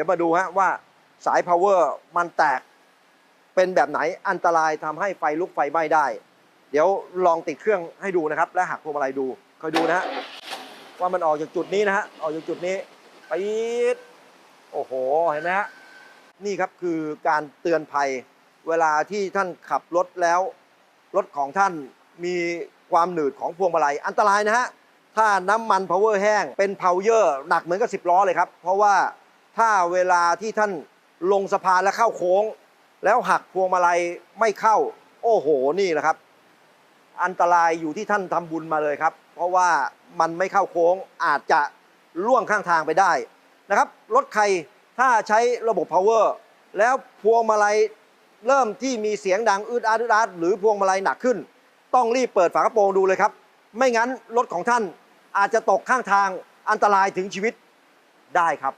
ดี๋ยวมาดูฮะว่าสาย power มันแตกเป็นแบบไหนอันตรายทำให้ไฟลุกไฟไหม้ได้ เดี๋ยวลองติดเครื่องให้ดูนะครับ และหักพวงมาลัยดูคอยดูนะฮะว่ามันออกจากจุดนี้นะฮะออกจากจุดนี้ปี๊ดโอ้โหเห็นไหมฮะนี่ครับคือการเตือนภัยเวลาที่ท่านขับรถแล้วรถของท่านมีความหนืดของพวงมาลัยอันตรายนะฮะถ้าน้ำมัน power แห้งเป็น power หนักเหมือนกับ 10 ล้อเลยครับ เพราะว่า ถ้าเวลาที่ท่านลงสะพานแล้วเข้าโค้ง แล้วหักพวงมาลัยไม่เข้า โอ้โหนี่แหละครับ อันตรายอยู่ที่ท่านทำบุญมาเลยครับ เพราะว่ามันไม่เข้าโค้งอาจจะล่วงข้างทางไปได้นะครับรถใครถ้าใช้ระบบ power แล้วพวงมาลัยเริ่มที่มีเสียงดังอืดอาดอืดอาดหรือพวงมาลัยหนักขึ้น ต้องรีบเปิดฝากระโปรงดูเลยครับ ไม่งั้นรถของท่านอาจจะตกข้างทางอันตรายถึงชีวิตได้ครับ